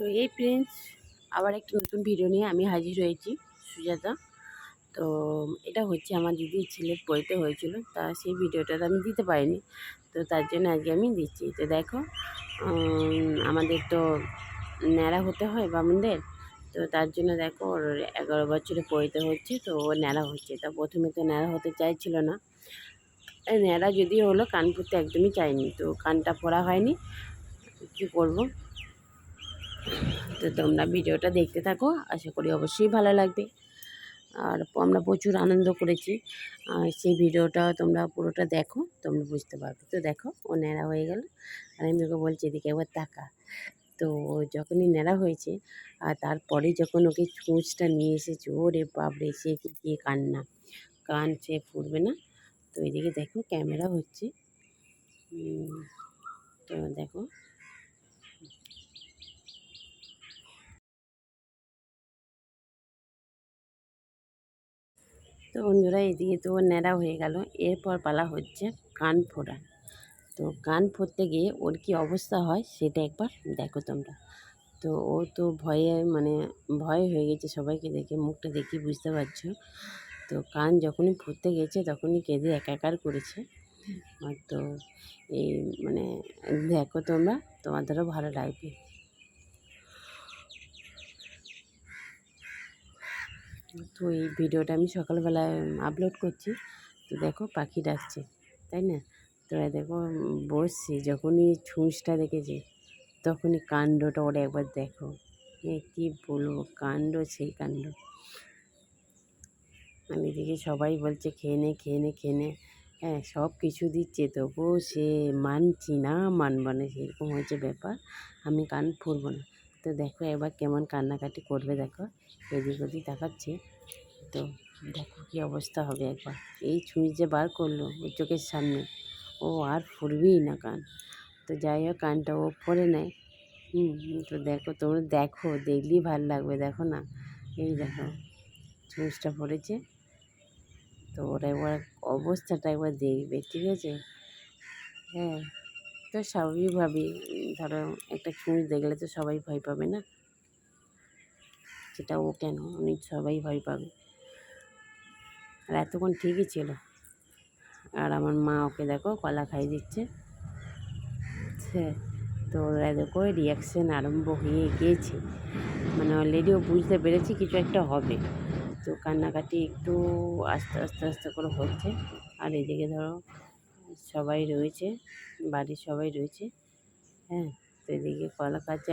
তো এই ফ্রেন্ডস আবার একটা নতুন ভিডিও নিয়ে আমি হাজির হয়েছি সুজাতা। তো এটা হচ্ছে আমার দিদির ছেলের পড়তে হয়েছিল, তা সেই ভিডিওটা আমি দিতে পারিনি। তো তার জন্য আজকে আমি দিচ্ছি। তো দেখো আমাদের তো ন্যাড়া হতে হয় বামুনদের, তো তার জন্য দেখো ওর এগারো বছরে পড়তে হচ্ছে, তো ও ন্যাড়া হচ্ছে। তা প্রথমে তো ন্যাড়া হতে চাইছিল না। ন্যাড়া যদি হলো, কান পড়তে একদমই চাইনি। তো কানটা পড়া হয়নি, কী করব? তো তোমরা ভিডিওটা দেখতে থাকো, আশা করি অবশ্যই ভালো লাগবে। আর আমরা প্রচুর আনন্দ করেছি। সেই ভিডিওটা তোমরা পুরোটা দেখো, তোমরা বুঝতে পারবে। তো দেখো, ও ন্যাড়া হয়ে গেল। আর আমি ওকে বলছি, এদিকে একবার তাকা। তো যখনই ন্যাড়া হয়েছে, আর তারপরে যখন ওকে চুঁচটা নিয়ে এসেছে, ওরে বাপরে, সে কি গিয়ে কান্না। কান সে ফুটবে না। তো এদিকে দেখো, ক্যামেরা হচ্ছে। তো দেখো তো বন্ধুরা এদিকে তো ন্যাড়া হয়ে গেল। এরপর পালা হচ্ছে কান ফোড়া। তো কান ফোড়তে গিয়ে ওর কী অবস্থা হয় সেটা একবার দেখো তোমরা। তো ও তো ভয়ে মানে ভয় হয়ে গেছে সবাইকে দেখে, মুখটা দেখি বুঝতে পারছ। তো কান যখনই ফুটতে গেছে তখনই কেঁদে একাকার করেছে। আর তো এই মানে দেখো তোমরা, তোমাদেরও ভালো লাগবে। তো এই ভিডিওটা আমি সকালবেলায় আপলোড করছি। তো দেখো পাখি ডাকছে, তাই না? তো দেখো বসছি, যখনই ছুঁচটা দেখেছি, তখনই কাণ্ডটা ওরা একবার দেখো। এ কী বলব, কাণ্ড সেই কাণ্ড। আমি এদিকে সবাই বলছে, খেয়ে নে খেয়ে নে খেয়ে নে। হ্যাঁ সব কিছু দিচ্ছে, তবুও সে মানছি না, মানব না, সেরকম হয়েছে ব্যাপার। আমি কান ফুরবো না। তো দেখো এবার কেমন কান্নাকাটি করবে দেখো, এদিক ওদিক দেখাচ্ছে। তো দেখো কী অবস্থা হবে একবার। এই ছুঁচ যে বার করল ওর চোখের সামনে, ও আর ফুরবেই না কান। তো যাই হোক, কানটা ও পরে নেয়। হুম, তো দেখো তোমরা দেখো, দেখলেই ভালো লাগবে, দেখো না। এই দেখো ছুঁচটা পড়েছে। তো ওরা একবার অবস্থাটা একবার দেখবে, ঠিক আছে? হ্যাঁ। তো স্বাভাবিকভাবেই ধরো একটা ছুঁচ দেখলে তো সবাই ভয় পাবে না? সেটা ও কেন? উনি সবাই ভয় পাবে। আর এতক্ষণ ঠিকই ছিল। আর আমার মা ওকে দেখো কলা খাই দিচ্ছে। তো ওরা দেখো রিয়াকশান আরম্ভ হয়ে গিয়েছে। মানে অলরেডি ও বুঝতে পেরেছি কিছু একটা হবে। তো কান্নাকাটি একটু আস্তে আস্তে আস্তে করে হচ্ছে। আর এদিকে ধরো সবাই রয়েছে, বাড়ির সবাই রয়েছে হ্যাঁ? তো এদিকে কলা খাচ্ছে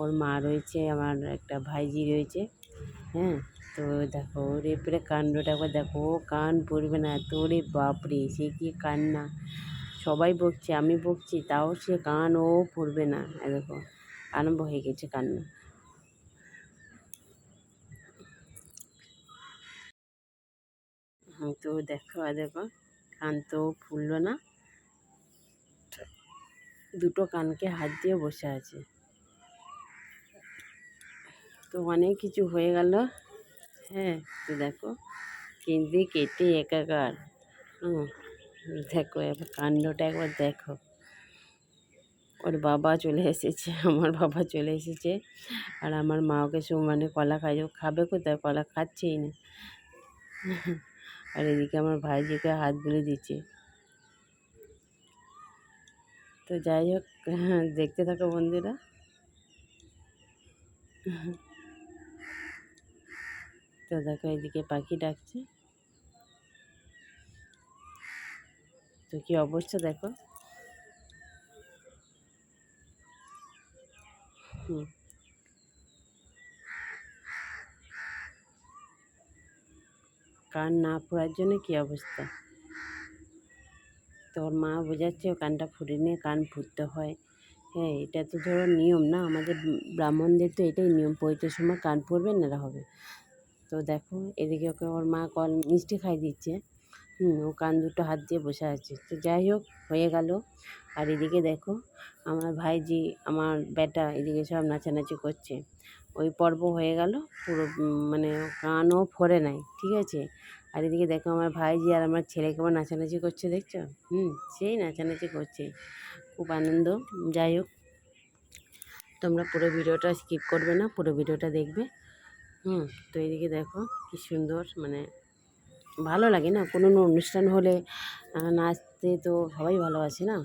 ওর মা রয়েছে, আমার একটা ভাইজি রয়েছে হ্যাঁ? তো দেখো, ওর এরপরে কাণ্ডটা একবার দেখো, ও কান পড়বে না তোরে বাপরে সে কি কান্না। সবাই বকছে, আমি বকছি, তাও সে কান ও পড়বে না দেখো, আরম্ভ হয়ে গেছে কান্না। তো দেখো দেখো কান তো ফুললো না? দুটো কানকে হাত দিয়ে বসে আছে। তো অনেক কিছু হয়ে গেল। হ্যাঁ তো দেখো কেঁদে কেটে একাকার। হুম, দেখো, এবার কাণ্ডটা একবার দেখো। ওর বাবা চলে এসেছে, আমার বাবা চলে এসেছে। আর আমার মা ওকে মানে কলা খাই খাবে কোথায়? কলা খাচ্ছেই না। আর এদিকে আমার ভাইজিকে হাত বুলে দিচ্ছে। তো যাই হোক, দেখতে থাকো বন্ধুরা। তো দেখো এদিকে পাখি ডাকছে। তো কি অবস্থা দেখো? হুম। কান না ফোড়ার জন্য কী অবস্থা? তোর মা বোঝাচ্ছে কানটা ফুটে নিয়ে কান ফুটতে হয়। হ্যাঁ এটা তো ধরো নিয়ম না? আমাদের ব্রাহ্মণদের তো এটাই নিয়ম পৈতের সময় কান পড়বে না হবে। তো দেখো, এদিকে ওকে ওর মা কল মিষ্টি খাই দিচ্ছে। হুম, ও কান দুটো হাত দিয়ে বসে আছে। তো যাই হোক, হয়ে গেল। আর এদিকে দেখো আমার ভাইজি, আমার বেটা এদিকে সব নাচানাচি করছে। ওই পর্ব হয়ে গেল, পুরো মানে কানও ফোরে নাই, ঠিক আছে? আর এদিকে দেখো আমার ভাইজি আর আমার ছেলে কেমন নাচানাচি করছে দেখছ? হুম, সেই নাচানাচি করছে, খুব আনন্দ, যাই হোক। তোমরা পুরো ভিডিওটা স্কিপ করবে না, পুরো ভিডিওটা দেখবে। হুম, তো এদিকে দেখো কি সুন্দর মানে ভালো লাগে না? কোনো অনুষ্ঠান হলে নাচতে তো সবাই ভালোবাসে না?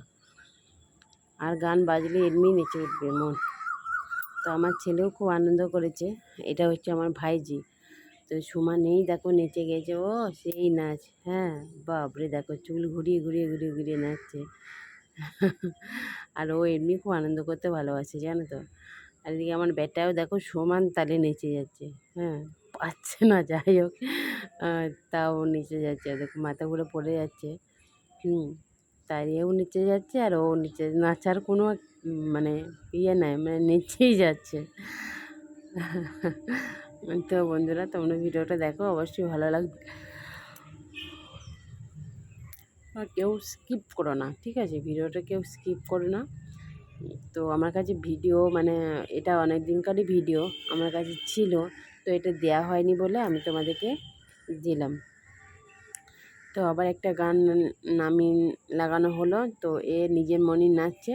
আর গান বাজলে এমনি নেচে উঠবে মন। তো আমার ছেলেও খুব আনন্দ করেছে। এটা হচ্ছে আমার ভাইজি। তো সুমা নেই, দেখো নেচে গেছে। ও, সেই নাচ। হ্যাঁ বাপরে, দেখো চুল ঘুরিয়ে ঘুরিয়ে ঘুরিয়ে ঘুরিয়ে নাচছে। আর ও এমনি খুব আনন্দ করতে ভালোবাসে, জানো তো। আর এদিকে আমার বেটাও, দেখো সমান তালে নেচে যাচ্ছে। হ্যাঁ পাচ্ছে না, যাই হোক। তাও নিচে যাচ্ছে। দেখো মাথা ঘুরে পড়ে যাচ্ছে। হুম। তাই নিচে যাচ্ছে আর ও নিচে নাচার কোনো মানে ইয়ে নাই মানে নিচেই যাচ্ছে। তো বন্ধুরা, তোমরা ভিডিওটা দেখো, অবশ্যই ভালো লাগবে আর কেউ স্কিপ করো না, ঠিক আছে? ভিডিওটা কেউ স্কিপ করো না। তো আমার কাছে ভিডিও মানে এটা অনেক দিনকারই ভিডিও, আমার কাছে ছিল, তো এটা দেয়া হয়নি বলে আমি তোমাদেরকে দিলাম। তো আবার একটা গান নামি লাগানো হলো। তো এ নিজের মনই নাচছে।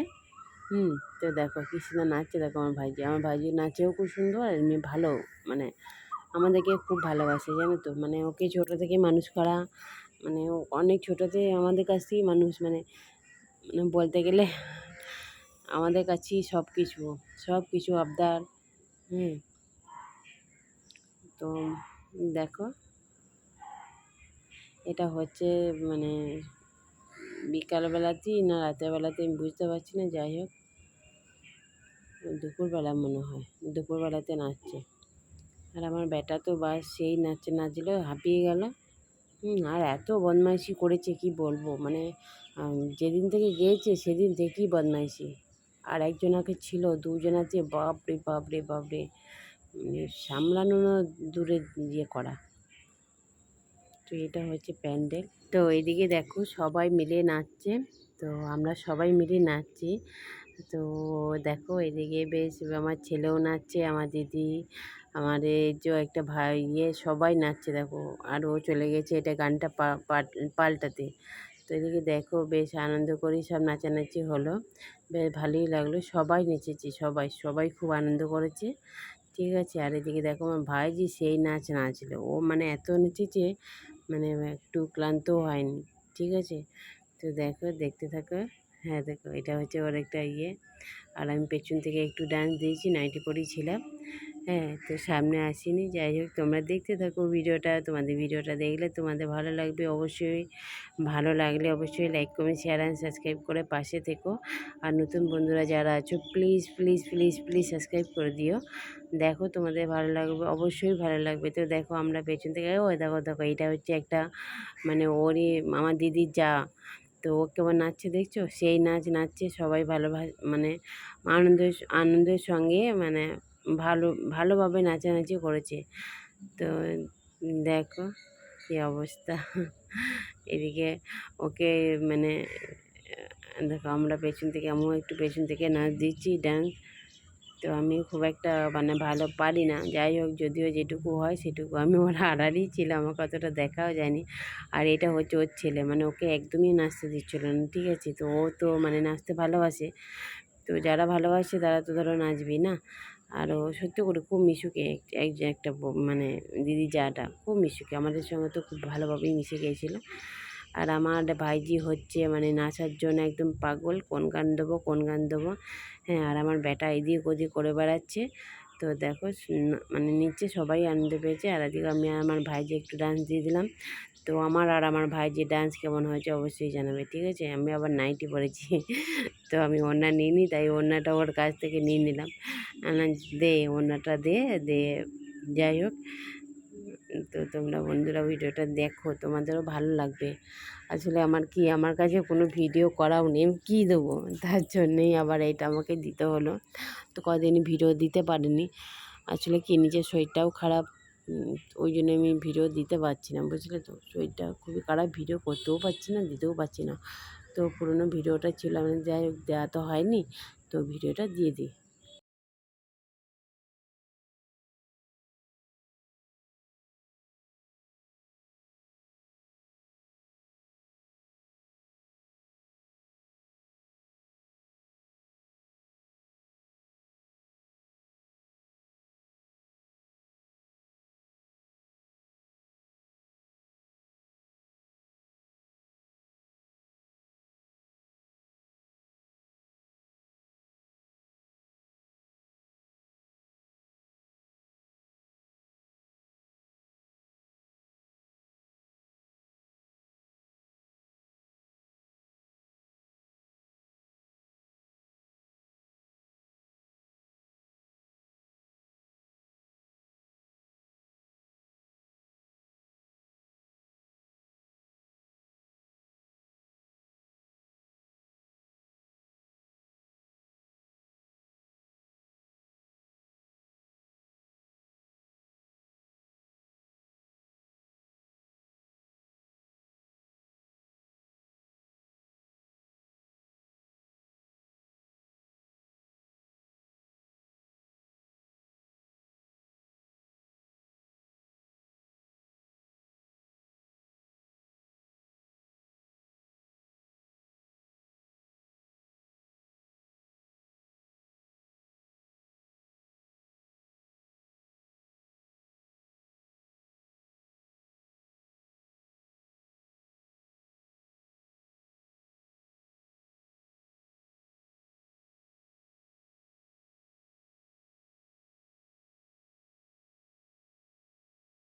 হুম, তো দেখো কি নাচছে। দেখো আমার ভাইজি। আমার ভাইজি নাচেও খুব সুন্দর আর এমনি ভালো। মানে আমাদেরকে খুব ভালোবাসে, জানো তো? মানে ওকে ছোটো থেকে মানুষ করা মানে ও অনেক ছোটোতে আমাদের কাছ থেকেই মানুষ। মানে মানে বলতে গেলে আমাদের কাছেই সব কিছু সব কিছু আবদার। হুম, তো দেখো। এটা হচ্ছে মানে বিকালবেলাতেই না রাতের বেলাতে আমি বুঝতে পারছি না, যাই হোক। দুপুরবেলা মনে হয়, দুপুরবেলাতে নাচছে। আর আমার বেটা তো বাস সেই নাচে নাচলো, হাঁপিয়ে গেল। আর এত বদমাইশি করেছে, কি বলব? মানে যেদিন থেকে গিয়েছে সেদিন থেকেই বদমাইশি। আর একজনাকে ছিল দুজনাতে বাপরে বাপরে বাপরে। মানে সামলানো দূরে ইয়ে করা। তো এটা হচ্ছে প্যান্ডেল। তো এদিকে দেখো সবাই মিলে নাচছে। তো আমরা সবাই মিলে নাচছি। তো দেখো এদিকে বেশ আমার ছেলেও নাচছে, আমার দিদি, আমার যে একটা ভাই ইয়ে সবাই নাচছে দেখো। আর ও চলে গেছে এটা গানটা পাল্টাতে। তো এদিকে দেখো বেশ আনন্দ করেই সব নাচানাচি হলো। বেশ ভালোই লাগল। সবাই নেচেছে, সবাই সবাই খুব আনন্দ করেছে। ঠিক আছে, আর এদিকে দেখো আমার ভাইজি সেই নাচ নাচলো। ও মানে এত নেচেছে মানে একটু ক্লান্ত হয়নি, ঠিক আছে? তো দেখো, দেখতে থাকো। হ্যাঁ দেখো, এটা হচ্ছে ওর একটা ইয়ে। আর আমি পেছন থেকে একটু ডান্স দিয়েছি, নাইটি পরেই ছিলাম। হ্যাঁ তো সামনে আসিনি। যাই হোক, তোমরা দেখতে থাকো ভিডিওটা। তোমাদের ভিডিওটা দেখলে তোমাদের ভালো লাগবে। অবশ্যই ভালো লাগলে অবশ্যই like comment share and subscribe করে পাশে থেকো। আর নতুন বন্ধুরা যারা আছো please please please please subscribe করে দিও। দেখো তোমাদের ভালো লাগবে, অবশ্যই ভালো লাগবে। তো দেখো আমরা পেছন থেকে ও দেখো দেখো, এটা হচ্ছে একটা মানে ওরই, আমার দিদির যা, তো ও কেমন নাচছে দেখছ? সেই নাচ নাচছে সবাই ভালো মানে আনন্দের আনন্দের সঙ্গে মানে ভালো, ভালোভাবে নাচানাচি করেছে। তো দেখো কী অবস্থা। এদিকে ওকে মানে দেখো আমরা পেছন থেকে, আমিও একটু পেছন থেকে নাচ দিচ্ছি ডান্স তো আমি খুব একটা মানে ভালো পারি না। যাই হোক, যদিও যেটুকু হয় সেটুকু। আমি ওর আড়ারই ছিলাম আমাকে অতটা দেখাও যায়নি। আর এটা হচ্ছে ওর ছেলে মানে ওকে একদমই নাচতে দিচ্ছিল না, ঠিক আছে? তো ও তো মানে নাচতে ভালোবাসে। তো যারা ভালোবাসে তারা তো ধরো নাচবি না। আর ও সত্যি করে খুব মিশুকে এক- একটা মানে দিদি যাটা খুব মিশুকে। আমাদের সঙ্গে তো খুব ভালোভাবেই মিশে গিয়েছিল। আর আমার ভাইজি হচ্ছে মানে নাচার জন্য একদম পাগল। কোন গান দেবো, কোন গান দেবো? হ্যাঁ আর আমার বেটা এদিক ওদিক করে বেড়াচ্ছে। তো দেখো মানে নিচে সবাই আনন্দ পেয়েছে। আর আজকে আমি আমার ভাইজি একটু ডান্স দিয়ে দিলাম। তো আমার আর আমার ভাইজি ডান্স কেমন হয়েছে অবশ্যই জানাবে, ঠিক আছে? আমি আবার নাইটি পরেছি তো আমি ওড়না নিইনি, তাই ওড়নাটা ওর কাছ থেকে নিয়ে নিলাম। দে ওড়নাটা দে দে, যাই হোক। তো তোমরা বন্ধুরা ভিডিওটা দেখো, তোমাদেরও ভালো লাগবে। আসলে আমার কি, আমার কাছে কোনো ভিডিও করাও নেই, আমি কী দেবো? তার জন্যেই আবার এটা আমাকে দিতে হলো। তো কদিন ভিডিও দিতে পারিনি। আসলে কি, নিজের শরীরটাও খারাপ ওই জন্য আমি ভিডিও দিতে পারছি না, বুঝলে তো? শরীরটা খুবই খারাপ, ভিডিও করতেও পারছি না, দিতেও পারছি না। তো পুরোনো ভিডিওটা ছিল, আমি যাই হোক, দেওয়া তো হয়নি, তো ভিডিওটা দিয়ে দিই।